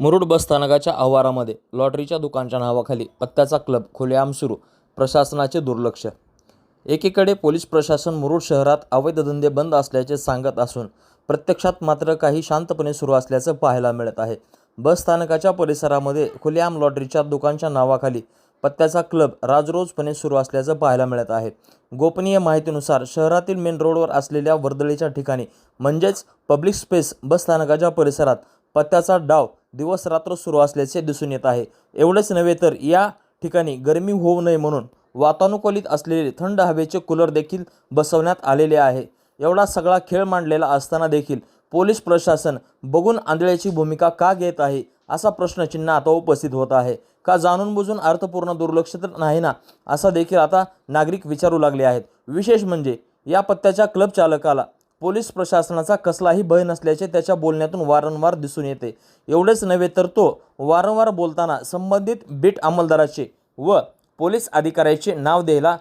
मुरुड बसस्थानकाच्या आवारामध्ये लॉटरीच्या दुकानच्या नावाखाली पत्त्याचा क्लब खुलेआम सुरू प्रशासनाचे दुर्लक्ष. एकीकडे पोलीस प्रशासन मुरुड शहरात अवैध धंदे बंद असल्याचे सांगत असून प्रत्यक्षात मात्र काही शांतपणे सुरू असल्याचं पाहायला मिळत आहे. बसस्थानकाच्या परिसरामध्ये खुलेआम लॉटरीच्या दुकानच्या नावाखाली पत्त्याचा क्लब राजरोजपणे सुरू असल्याचं पाहायला मिळत आहे. गोपनीय माहितीनुसार शहरातील मेन रोडवर असलेल्या वर्दळीच्या ठिकाणी म्हणजेच पब्लिक स्पेस बसस्थानकाच्या परिसरात पत्त्याचा डाव दिवस रात्र सुरू असल्याचे दिसून येत आहे. एवढेच नव्हे तर या ठिकाणी गरमी होऊ नये म्हणून वातानुकूलित असलेले थंड हवेचे कूलर देखील बसवण्यात आलेले आहे. एवढा सगळा खेळ मांडलेला असताना देखील पोलीस प्रशासन बघून आंधळ्याची भूमिका का घेत आहे असा प्रश्नचिन्ह आता उपस्थित होत आहे. का जाणून बुजून अर्थपूर्ण दुर्लक्ष तर नाही ना? असा देखील आता नागरिक विचारू लागले आहेत. विशेष म्हणजे या पत्त्याच्या क्लब चालकाला पोलीस प्रशासनाचा कसलाही भय नसल्याचे त्याच्या बोलण्यातून वारंवार दिसून येते. एवढेच नव्हे तर तो वारंवार बोलताना संबंधित बीट अंमलदाराचे व पोलीस अधिकाऱ्याचे नाव द्यायला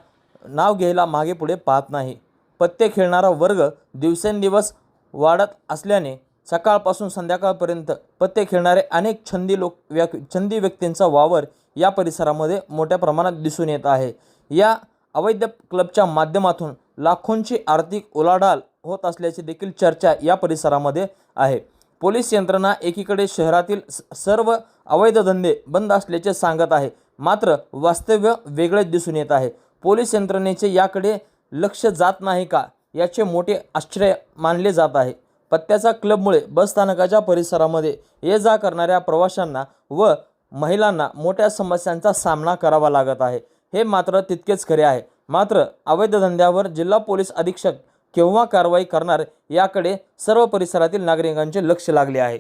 नाव घ्यायला मागे पुढे पाहत नाही. पत्ते खेळणारा वर्ग दिवसेंदिवस वाढत असल्याने सकाळपासून संध्याकाळपर्यंत पत्ते खेळणारे अनेक छंदी लोक व्यक छंदी व्यक्तींचा वावर या परिसरामध्ये मोठ्या प्रमाणात दिसून येत आहे. या अवैध क्लबच्या माध्यमातून लाखोंची आर्थिक उलाढाल होत असल्याची देखील चर्चा या परिसरामध्ये आहे. पोलीस यंत्रणा एकीकडे शहरातील सर्व अवैध धंदे बंद असल्याचे सांगत आहे. मात्र वास्तव्य वेगळेच दिसून येत आहे. पोलीस यंत्रणेचे याकडे लक्ष जात नाही का याचे मोठे आश्चर्य मानले जात आहे. पत्त्याचा क्लबमुळे बसस्थानकाच्या परिसरामध्ये ये जा करणाऱ्या प्रवाशांना व महिलांना मोठ्या समस्यांचा सामना करावा लागत आहे. हे मात्र तितकेच खरे आहे. मात्र अवैध धंद्यावर जिल्हा पोलीस अधीक्षक केव्हा कारवाई करणार याकडे सर्व परिसरातील नागरिकांचे लक्ष लागले आहे.